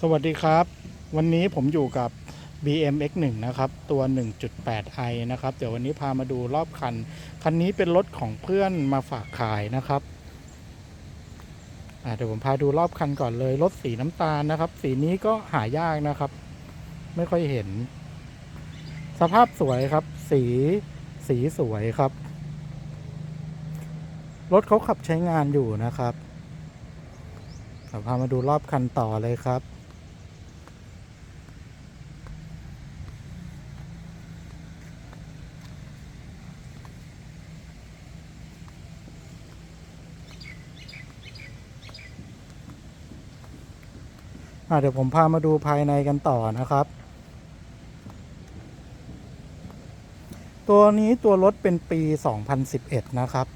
สวัสดีครับ วันนี้ผมอยู่กับ BMX1 นะครับ ตัว 1.8i นะครับ เดี๋ยววันนี้พามาดูรอบคัน คันนี้เป็นรถของเพื่อนมาฝากขายนะครับเดี๋ยวผมพาดูรอบคันก่อนเลย รถสีน้ำตาลนะครับ สีนี้ก็หายากนะครับ ไม่ค่อยเห็น สภาพสวยครับ สีสีสวยครับ รถเขาขับใช้งานอยู่นะครับเดี๋ยวพามาดูรอบคันต่อเลยครับ เดี๋ยวผมพามาดูภายในกันต่อนะครับ ตัวนี้ตัวรถเป็นปี 2011 นะครับ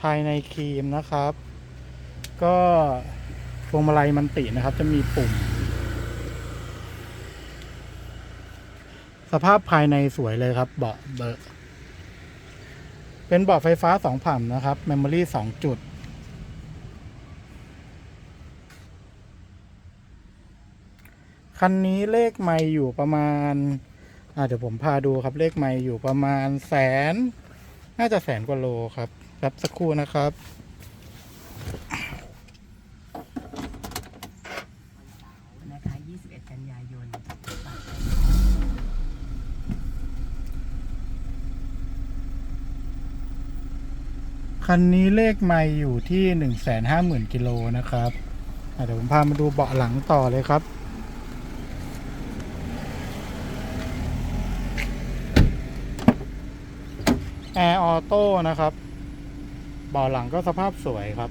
ภายในครีมนะครับ ก็พวงมาลัยมันตินะครับ จะมีปุ่ม สภาพภายในสวยเลยครับ เบาะเบอ เป็นบอร์ดไฟฟ้าสองผ่านะครับ เมมโมรี่สองจุด คันนี้เลขไม่อยู่ประมาณอาเดี๋ยวผมพาดูครับเลขไม่อยู่ประมาณแสน น่าจะแสนกว่าโลครับ รับสักครู่นะครับ นะคะ 21 กันยายน คันนี้เลขไม่อยู่ที่หนึ่งแสนห้าหมื่นกิโลนะครับอะเดี๋ยวผมพามาดูเบาะหลังต่อเลยครับ แอร์ออโต้นะครับ เบาะหลังก็สภาพสวยครับ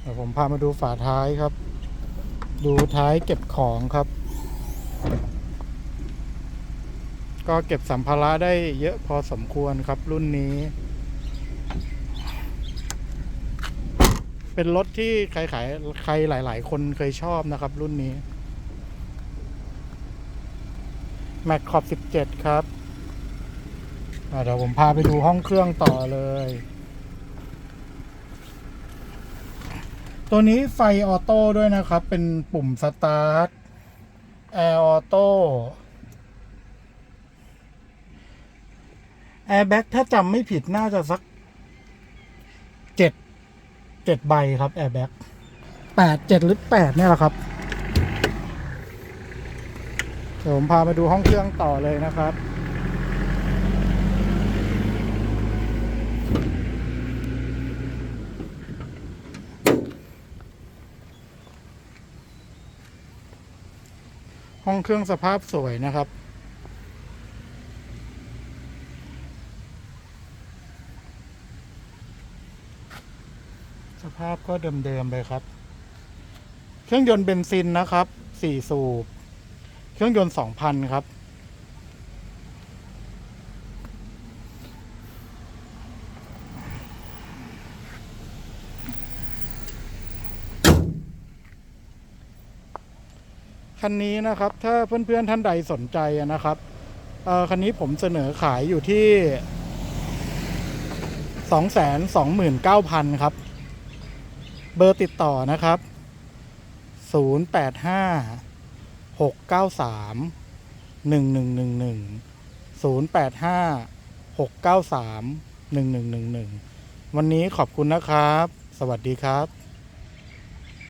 เดี๋ยวผมพามาดูฝาท้ายครับ ดูท้ายเก็บของครับ ก็เก็บสัมภาระได้เยอะพอสมควรครับรุ่นนี้ เป็นรถที่ใครขายใครหลาย ๆ คนเคยชอบนะครับ รุ่นนี้แม็กขอบ17 ครับเดี๋ยวผมพาไปดูห้องเครื่องต่อเลย ตัวนี้ไฟออโต้ด้วยนะครับ เป็นปุ่มสตาร์ท แอร์ออโต้ แอร์แบ็กถ้าจำไม่ผิดน่าจะสักเจ็ดเจ็ดใบครับแอร์แบ็กแปดเจ็ดหรือแปดเนี่ยแหละครับ เดี๋ยวผมพาไปดูห้องเครื่องต่อเลยนะครับห้องเครื่องสภาพสวยนะครับ ภาพก็เดิมๆไปครับ เครื่องยนต์เบนซินนะครับสี่สูบ เครื่องยนต์สองพันครับคันนี้นะครับ ถ้าเพื่อนๆท่านใดสนใจนะครับคันนี้ผมเสนอขายอยู่ที่สองแสนสองหมื่นเก้าพันครับ เบอร์ติดต่อนะครับ 0 8 5 6 9 3 1 1 1 1 0 8 5 6 9 3 1 1 1 1 วันนี้ขอบคุณนะครับ สวัสดีครับ